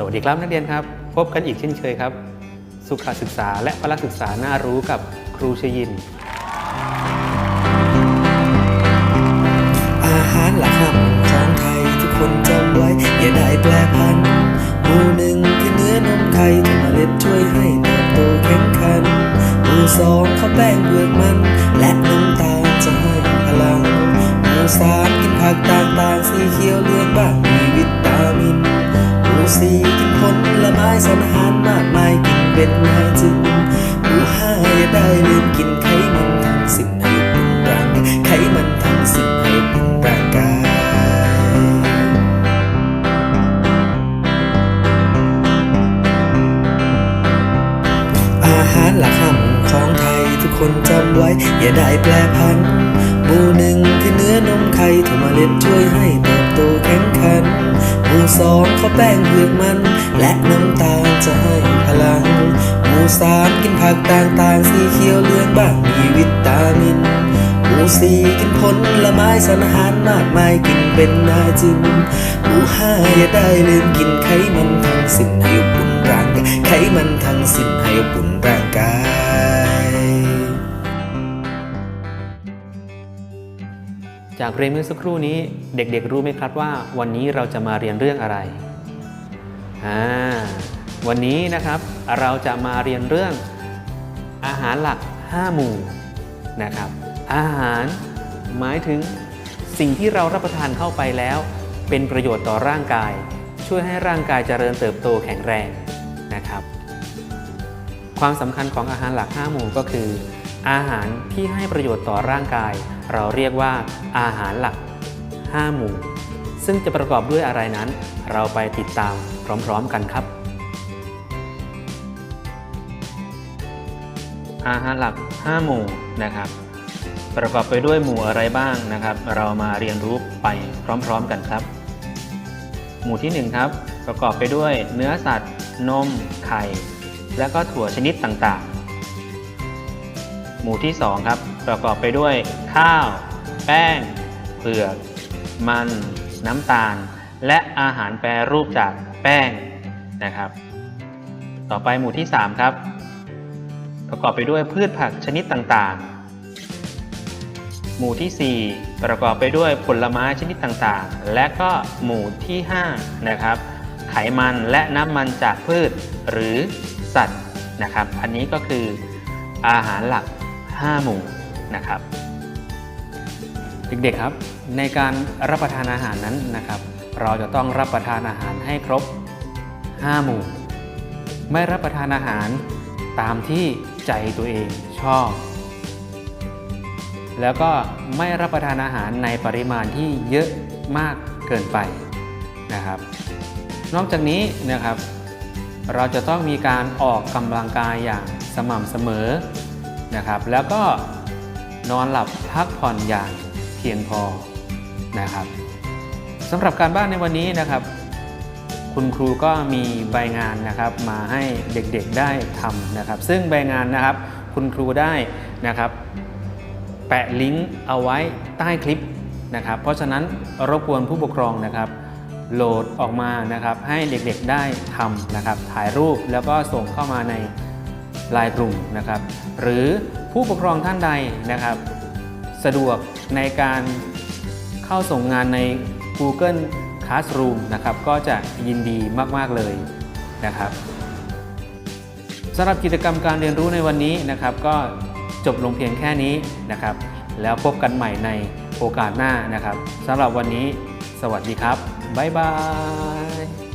สวัสดีครับนักเรียนครับ พบกันอีกเช่นเคยครับ สุขศึกษาและพละศึกษาน่ารู้กับครูชยิน อาหารหลักห้าหมู่ของไทยทุกคนจำไว้ อย่าได้แปรพันหมู่หนึ่งคือเนื้อนมไข่ที่เมล็ดช่วยให้เติบโตแข็งขันหมู่สองข้าวแป้งเปลือกมัน และน้ำตาลจะให้พลังหมู่สามกินผักต่างๆสีเขียวเหลืองบ้าง สี่กินผลละไม้สารอาหารมากมายกินเป็นหารจึงหมูห้าอย่าได้ลืมกินไขมันทั้งสิ้นให้เป็นร่างไขมันทั้งสิ้นให้เป็นร่างกายอาหารหลักห้ามของไทยทุกคนจำไว้ อย่าได้แปรพันหมูหนึ่งคือเนื้อนมไข่ที่เมล็ดช่วยให้เติบโตแข็งขัน หมู่สองข้าวแป้งเผือกมัน และน้ำตาลจะให้พลัง หมู่สามกินผักต่างๆ สีเขียวเหลืองบ้างมีวิตามิน หมู่สี่กินผลไม้สารอาหารมากมายกินเป็นนาจึงหมู่ห้าอย่าได้ลืมกินไขมันทั้งสิ้นให้อบุ่นร่างกายไขมันทั้งสิ้นให้อบอุ่นร่างกาย จากเรียนเมื่อสักครู่นี้เด็กๆรู้ไหมครับว่าวันนี้เราจะมาเรียนเรื่องอะไรอ่าวันนี้นะครับเราจะมาเรียนเรื่องอาหารหลัก 5 หมู่นะครับ อาหารหมายถึงสิ่งที่เรารับประทานเข้าไปแล้ว เป็นประโยชน์ต่อร่างกาย ช่วยให้ร่างกายเจริญเติบโตแข็งแรงนะครับ ความสำคัญของอาหารหลัก 5 หมู่ก็คือ อาหารที่ให้ประโยชน์ต่อร่างกาย เราเรียกว่าอาหารหลัก 5 หมู่ ซึ่งจะประกอบด้วยอะไรนั้น เราไปติดตามพร้อมๆกันครับ อาหารหลัก 5 หมู่นะครับ ประกอบไปด้วยหมู่อะไรบ้างนะครับ เรามาเรียนรู้ไปพร้อมๆกันครับ หมู่ที่ 1 ครับ ประกอบไปด้วยเนื้อสัตว์ นม ไข่ และก็ถั่วชนิดต่างๆ หมู่ที่ 2 ครับ ประกอบไปด้วย ข้าว แป้ง เผือก มัน น้ำตาล และอาหารแปรรูปจากแป้งนะครับ ต่อไปหมู่ที่ 3 ครับ ประกอบไปด้วยพืชผักชนิดต่างๆ หมู่ที่ 4 ประกอบไปด้วยผลไม้ชนิดต่างๆ และก็หมู่ที่ 5 นะครับ ไขมันและน้ำมันจากพืชหรือสัตว์นะครับ อันนี้ก็คืออาหารหลัก 5 หมู่นะครับเด็กๆครับ ในการรับประทานอาหารนั้นนะครับ เราจะต้องรับประทานอาหารให้ครบ 5 หมู่ ไม่รับประทานอาหารตามที่ใจตัวเองชอบ แล้วก็ไม่รับประทานอาหารในปริมาณที่เยอะมากเกินไปนะครับ นอกจากนี้นะครับ เราจะต้องมีการออกกำลังกายอย่างสม่ำเสมอ นะครับ แล้วก็นอนหลับพักผ่อนอย่างเพียงพอนะครับสำหรับการบ้านในวันนี้นะครับ คุณครูก็มีใบงานนะครับมาให้เด็กๆได้ทำนะครับ ซึ่งใบงานนะครับ คุณครูได้นะครับ แปะลิงก์เอาไว้ใต้คลิปนะครับ เพราะฉะนั้นรบกวนผู้ปกครองนะครับโหลดออกมานะครับให้เด็กๆได้ทำนะครับถ่ายรูปแล้วก็ส่งเข้ามาใน ลน์กลุ่มนะครับ หรือผู้ปกครองท่านใดนะครับ สะดวกในการเข้าส่งงานใน Google Classroom นะครับ ก็จะยินดีมาก ๆ เลยนะครับสำหรับกิจกรรมการเรียนรู้ในวันนี้นะครับ ก็จบลงเพียงแค่นี้นะครับ แล้วพบกันใหม่ในโอกาสหน้านะครับสำหรับวันนี้ สวัสดีครับ บ๊ายบาย